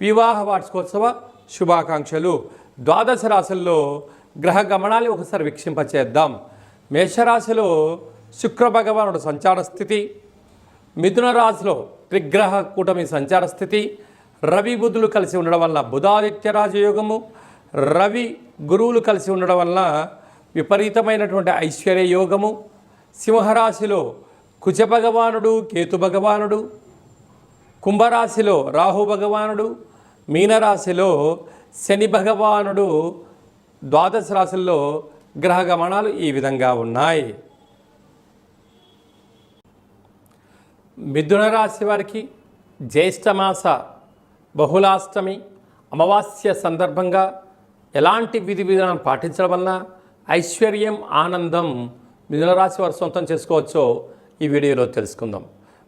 వివాహ వార్షికోత్సవ శుభాకాంక్షలు. ద్వాదశ రాశుల్లో గ్రహ గమనాలు ఒకసారి వీక్షింపచేద్దాం. మేషరాశిలో శుక్రభగవానుడు సంచార స్థితి మిథున రాశిలో త్రిగ్రహ కూటమి సంచార స్థితి రవి బుధులు కలిసి ఉండడం వల్ల బుధాదిత్య రాజయోగము రవి గురువులు కలిసి ఉండడం వల్ల విపరీతమైనటువంటి ఐశ్వర్య యోగము సింహరాశిలో కుజ భగవానుడు కేతు భగవానుడు కుంభరాశిలో రాహు భగవానుడు మీనరాశిలో శని భగవానుడు ద్వాదశ రాశుల్లో గ్రహ గమనాలు ఈ విధంగా ఉన్నాయి. మిథున రాశి వారికి జ్యేష్ఠమాస బహుళాష్టమి అమావాస్య సందర్భంగా ఎలాంటి విధి విధానం పాటించడం వలన ఐశ్వర్యం ఆనందం మిథున రాశి వారు సొంతం చేసుకోవచ్చో ఈ వీడియోలో తెలుసుకుందాం.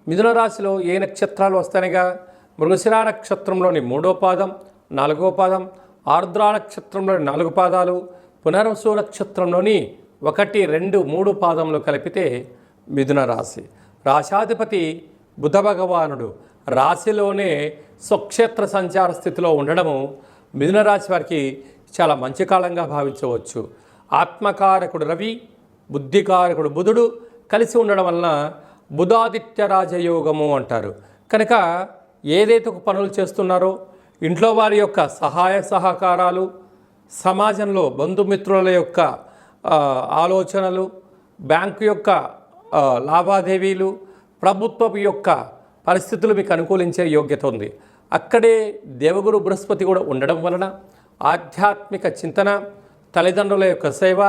మిథున రాశిలో ఏ నక్షత్రాలు వస్తాయిగా? మృగశిరా నక్షత్రంలోని మూడో పాదం నాలుగో పాదం ఆర్ద్ర నక్షత్రంలోని నాలుగు పాదాలు పునర్వసు నక్షత్రంలోని ఒకటి రెండు మూడు పాదములు కలిపితే మిథున రాశి. రాశాధిపతి బుధ భగవానుడు. రాశిలోనే స్వక్షేత్ర సంచార స్థితిలో ఉండడము మిథున రాశి వారికి చాలా మంచి కాలంగా భావించవచ్చు. ఆత్మకారకుడు రవి బుద్ధికారకుడు బుధుడు కలిసి ఉండడం వలన బుధాదిత్య రాజయోగము అంటారు. కనుక ఏదైతే ఒక పనులు చేస్తున్నారో ఇంట్లో వారి యొక్క సహాయ సహకారాలు సమాజంలో బంధుమిత్రుల యొక్క ఆలోచనలు బ్యాంకు యొక్క లావాదేవీలు ప్రభుత్వం యొక్క పరిస్థితులు మీకు అనుకూలించే యోగ్యత ఉంది. అక్కడే దేవగురు బృహస్పతి కూడా ఉండడం వలన ఆధ్యాత్మిక చింతన తల్లిదండ్రుల యొక్క సేవ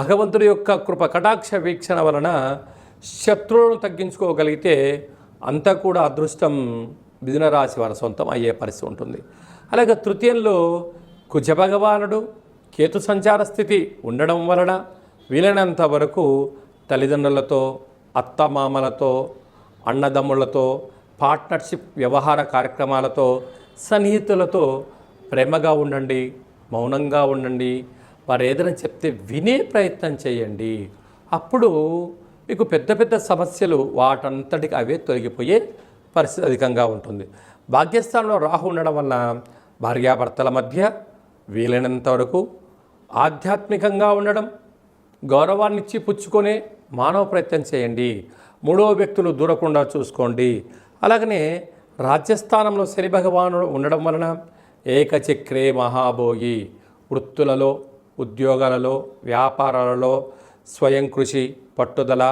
భగవంతుడి యొక్క కృప కటాక్ష వీక్షణ వలన శత్రువులను తగ్గించుకోగలిగితే అంతా కూడా అదృష్టం మిథున రాశి వారి సొంతం అయ్యే పరిస్థితి ఉంటుంది. అలాగే తృతీయంలో కుజ భగవానుడు కేతు సంచార స్థితి ఉండడం వలన వీలైనంత వరకు తల్లిదండ్రులతో అత్తమామలతో అన్నదమ్ములతో పార్ట్నర్షిప్ వ్యవహార కార్యక్రమాలతో సన్నిహితులతో ప్రేమగా ఉండండి మౌనంగా ఉండండి వారు ఏదైనా చెప్తే వినే ప్రయత్నం చేయండి. అప్పుడు మీకు పెద్ద పెద్ద సమస్యలు వాటంతటికి అవే తొలగిపోయే పరిస్థితి అధికంగా ఉంటుంది. భాగ్యస్థానంలో రాహు ఉండడం వల్ల భార్యాభర్తల మధ్య వీలైనంత వరకు ఆధ్యాత్మికంగా ఉండడం గౌరవాన్ని ఇచ్చి పుచ్చుకొనే మానవ ప్రయత్నం చేయండి. మూడవ వ్యక్తులు దూరకుండా చూసుకోండి. అలాగనే రాజ్యస్థానంలో శని భగవానుడు ఉండడం వలన ఏకచక్రే మహాభోగి. వృత్తులలో ఉద్యోగాలలో వ్యాపారాలలో స్వయం కృషి పట్టుదల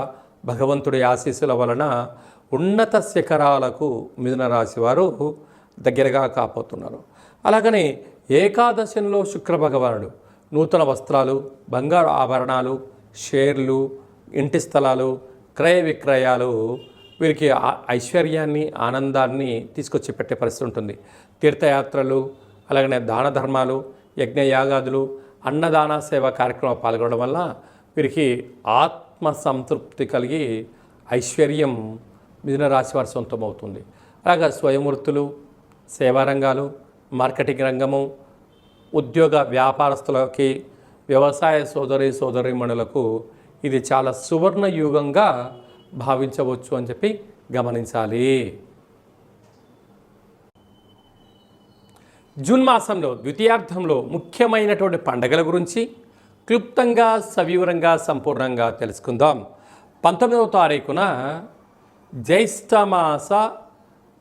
భగవంతుడి ఆశీస్సుల వలన ఉన్నత శిఖరాలకు మిథున రాశి వారు దగ్గరగా కాపోతున్నారు. అలాగని ఏకాదశంలో శుక్ర భగవానుడు నూతన వస్త్రాలు బంగారు ఆభరణాలు షేర్లు ఇంటి స్థలాలు క్రయ విక్రయాలు వీరికి ఐశ్వర్యాన్ని ఆనందాన్ని తీసుకొచ్చి పెట్టే పరిస్థితి ఉంటుంది. తీర్థయాత్రలు అలాగనే దాన ధర్మాలు యజ్ఞయాగాదులు అన్నదాన సేవ కార్యక్రమం పాల్గొనడం వల్ల వీరికి ఆత్మ సంతృప్తి కలిగి ఐశ్వర్యం మిథున రాశి వారి సొంతం అవుతుంది అలాగా స్వయం వృత్తులు సేవారంగాలు మార్కెటింగ్ రంగము ఉద్యోగ వ్యాపారస్తులకి వ్యవసాయ సోదరి సోదరీమణులకు ఇది చాలా సువర్ణ యుగంగా భావించవచ్చు అని చెప్పి గమనించాలి. జూన్ మాసంలో ద్వితీయార్థంలో ముఖ్యమైనటువంటి పండగల గురించి క్లుప్తంగా సవివరంగా సంపూర్ణంగా తెలుసుకుందాం. పంతొమ్మిదవ తారీఖున జ్యేష్ఠమాస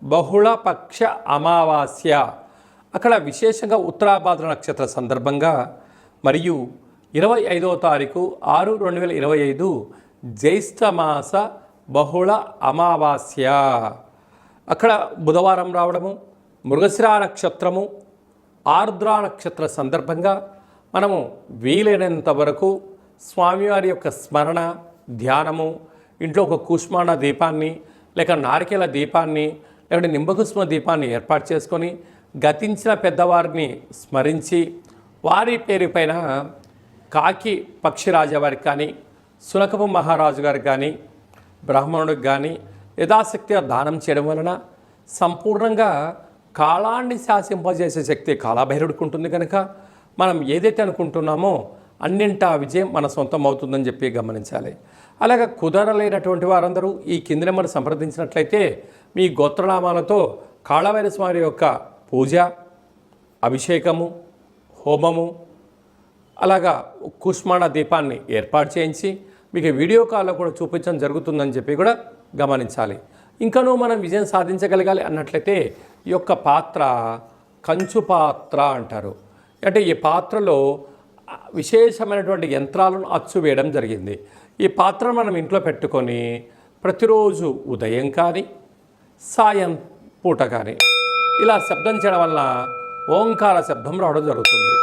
బహుళపక్ష అమావాస్య. అక్కడ విశేషంగా ఉత్తరాభాద్ర నక్షత్ర సందర్భంగా మరియు ఇరవై ఐదవ తారీఖు ఆరు రెండు వేల ఇరవై ఐదు జ్యేష్ఠమాస బహుళ అమావాస్య. అక్కడ బుధవారం రావడము మృగశిరా నక్షత్రము ఆర్ద్ర నక్షత్ర సందర్భంగా మనము వీలైనంత వరకు స్వామివారి యొక్క స్మరణ ధ్యానము ఇంట్లో ఒక కుష్మాణ దీపాన్ని లేక నారికేల దీపాన్ని లేకుంటే నింబకుష్మ దీపాన్ని ఏర్పాటు చేసుకొని గతించిన పెద్దవారిని స్మరించి వారి పేరుపైన కాకి పక్షిరాజా వారికి కానీ సునకపు మహారాజు గారికి కానీ బ్రాహ్మణుడికి కానీ యథాశక్తిగా దానం చేయడం వలన సంపూర్ణంగా కాలాన్ని శాసింపజేసే శక్తి కాలాభైరుడికి ఉంటుంది కనుక మనం ఏదైతే అనుకుంటున్నామో అన్నింటా విజయం మన సొంతం అవుతుందని చెప్పి గమనించాలి. అలాగే కుదరలేనటువంటి వారందరూ ఈ కింది నెంబర్ సంప్రదించినట్లయితే మీ గోత్రనామాలతో కాళవైన స్వామి యొక్క పూజ అభిషేకము హోమము అలాగా కుష్మాణ దీపాన్ని ఏర్పాటు చేయించి మీకు వీడియో కాల్లో కూడా చూపించడం జరుగుతుందని చెప్పి కూడా గమనించాలి. ఇంకనూ మనం విజయం సాధించగలగాలి అన్నట్లయితే ఈ యొక్క పాత్ర కంచు పాత్ర అంటారు. అంటే ఈ పాత్రలో విశేషమైనటువంటి యంత్రాలను అచ్చు వేయడం జరిగింది. ఈ పాత్రను మనం ఇంట్లో పెట్టుకొని ప్రతిరోజు ఉదయం కానీ సాయం పూట కానీ ఇలా శబ్దం చేయడం వల్ల ఓంకార శబ్దం రావడం జరుగుతుంది.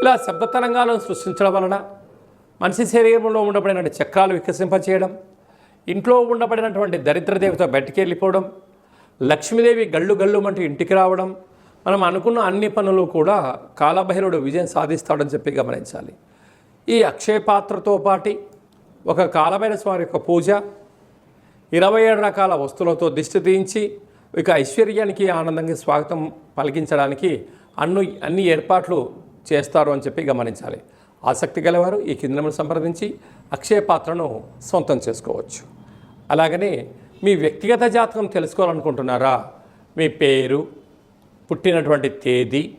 ఇలా శబ్ద తరంగాలను సృష్టించడం వలన మనిషి శరీరంలో ఉండబడిన చక్రాలు వికసింపచేయడం ఇంట్లో ఉండబడినటువంటి దరిద్ర దేవత బయటికి వెళ్ళిపోవడం లక్ష్మీదేవి గళ్ళు గళ్ళు అంటూ ఇంటికి రావడం మనం అనుకున్న అన్ని పనులు కూడా కాలభైరుడు విజయం సాధిస్తాడని చెప్పి గమనించాలి. ఈ అక్షయ పాత్రతో పాటి ఒక కాలభైర స్వామి యొక్క పూజ ఇరవై ఏడు రకాల వస్తువులతో దిష్టి తీయించి ఇక ఐశ్వర్యానికి ఆనందంగా స్వాగతం పలికించడానికి అన్ని అన్ని ఏర్పాట్లు చేస్తారు అని చెప్పి గమనించాలి. ఆసక్తి గలవారు ఈ కింద సంప్రదించి అక్షయ పాత్రను సొంతం చేసుకోవచ్చు. అలాగనే మీ వ్యక్తిగత జాతకం తెలుసుకోవాలనుకుంటున్నారా? మీ పేరు పుట్టినటువంటి తేదీ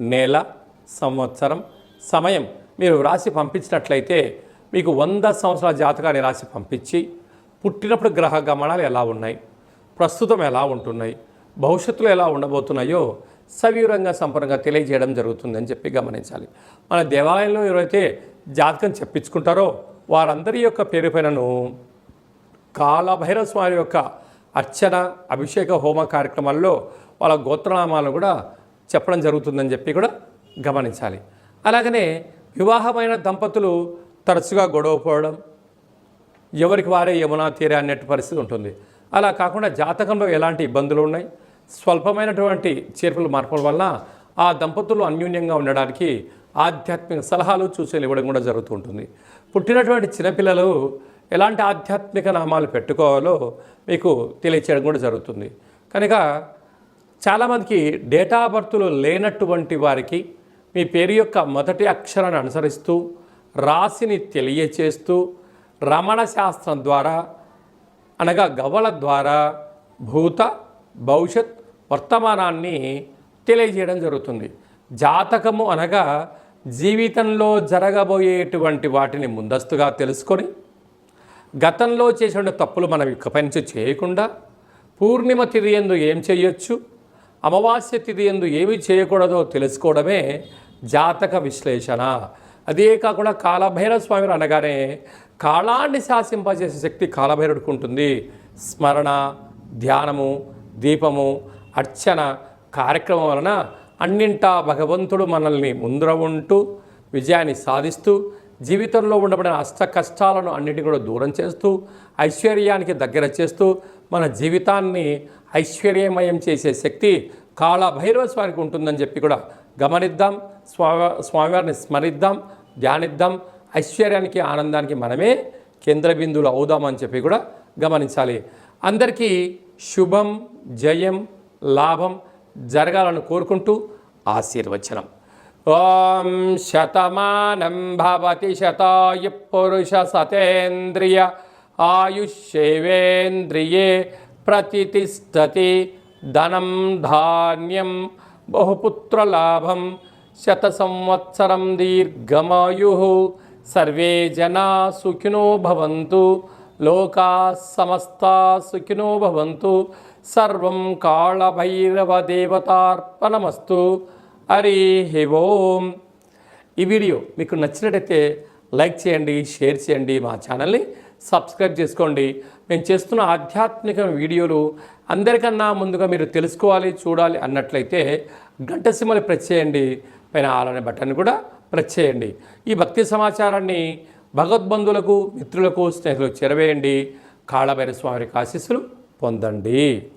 నెల సంవత్సరం సమయం మీరు రాసి పంపించినట్లయితే మీకు వంద సంవత్సరాల జాతకాన్ని రాసి పంపించి పుట్టినప్పుడు గ్రహ గమనాలు ఎలా ఉన్నాయి? ప్రస్తుతం ఎలా ఉంటున్నాయి? భవిష్యత్తులో ఎలా ఉండబోతున్నాయో సవివరంగా సంపూర్ణంగా తెలియజేయడం జరుగుతుందని చెప్పి గమనించాలి. మన దేవాలయంలో ఎవరైతే జాతకం చెప్పించుకుంటారో వారందరి యొక్క పేరు పైనను కాలభైరవ స్వామి యొక్క అర్చన అభిషేక హోమ కార్యక్రమాల్లో వాళ్ళ గోత్రనామాలను కూడా చెప్పడం జరుగుతుందని చెప్పి కూడా గమనించాలి. అలాగనే వివాహమైన దంపతులు తరచుగా గొడవ పోవడం ఎవరికి వారే యమునా తీరే అనేటి పరిస్థితి ఉంటుంది. అలా కాకుండా జాతకంలో ఎలాంటి ఇబ్బందులు ఉన్నాయి? స్వల్పమైనటువంటి చేర్పులు మార్పుల వల్ల ఆ దంపతులు అన్యోన్యంగా ఉండడానికి ఆధ్యాత్మిక సలహాలు సూచనలు ఇవ్వడం కూడా జరుగుతూ ఉంటుంది. పుట్టినటువంటి చిన్నపిల్లలు ఎలాంటి ఆధ్యాత్మిక నామాలు పెట్టుకోవాలో మీకు తెలియచేయడం కూడా జరుగుతుంది. కనుక చాలామందికి డేటా బర్త్లు లేనటువంటి వారికి మీ పేరు యొక్క మొదటి అక్షరాన్ని అనుసరిస్తూ రాశిని తెలియచేస్తూ రమణ శాస్త్రం ద్వారా అనగా గవ్వల ద్వారా భూత భవిష్యత్ వర్తమానాన్ని తెలియజేయడం జరుగుతుంది. జాతకము అనగా జీవితంలో జరగబోయేటువంటి వాటిని ముందస్తుగా తెలుసుకొని గతంలో చేసిన తప్పులు మనం ఇకపై నుంచి చేయకుండా పూర్ణిమ తిథి ఎందు ఏం చేయొచ్చు అమావాస్య తిథి ఎందు ఏమి చేయకూడదో తెలుసుకోవడమే జాతక విశ్లేషణ. అదే కాకుండా కాలభైరవ స్వామి అనగానే కాలాన్ని శాసింపజేసే శక్తి కాలభైరుడికి ఉంటుంది. స్మరణ ధ్యానము దీపము అర్చన కార్యక్రమం వలన అన్నింటా భగవంతుడు మనల్ని ముందర ఉంటూ విజయాన్ని సాధిస్తూ జీవితంలో ఉండబడిన అష్ట కష్టాలను అన్నిటి కూడా దూరం చేస్తూ ఐశ్వర్యానికి దగ్గర చేస్తూ మన జీవితాన్ని ఐశ్వర్యమయం చేసే శక్తి కాళభైరవ స్వామికి ఉంటుందని చెప్పి కూడా గమనిద్దాం. స్వామి స్వామివారిని స్మరిద్దాం ధ్యానిద్దాం. ఐశ్వర్యానికి ఆనందానికి మనమే కేంద్ర బిందువులు అవుదామని చెప్పి కూడా గమనించాలి. అందరికీ శుభం జయం లాభం జరగాలని కోరుకుంటూ ఆశీర్వచనం. ఓం శతమానం భవతి శతాయు పురుష సతేంద్రియ ఆయుష్యేవేంద్రియే ప్రతిష్టతి ధనం ధాన్యం బహుపుత్రలాభం శత సంవత్సరం దీర్ఘమాయు. సర్వే జనా సుఖినో భవంతు. లోకా సమస్తా సుఖినో భవంతు. సర్వం కాళభైరవ దేవతార్పణమస్తు హరి ఓం. ఈ వీడియో మీకు నచ్చినట్టయితే లైక్ చేయండి షేర్ చేయండి మా ఛానల్ని సబ్స్క్రైబ్ చేసుకోండి. మేము చేస్తున్న ఆధ్యాత్మిక వీడియోలు అందరికన్నా ముందుగా మీరు తెలుసుకోవాలి చూడాలి అన్నట్లయితే గంట సిమ్మలు ప్రెస్ చేయండి. పైన ఆలనే బటన్ కూడా ప్రెస్ చేయండి. ఈ భక్తి సమాచారాన్ని భగవద్బంధులకు మిత్రులకు స్నేహితులకు చెరవేయండి. కాళభైరస్వామి ఆశీస్సులు పొందండి.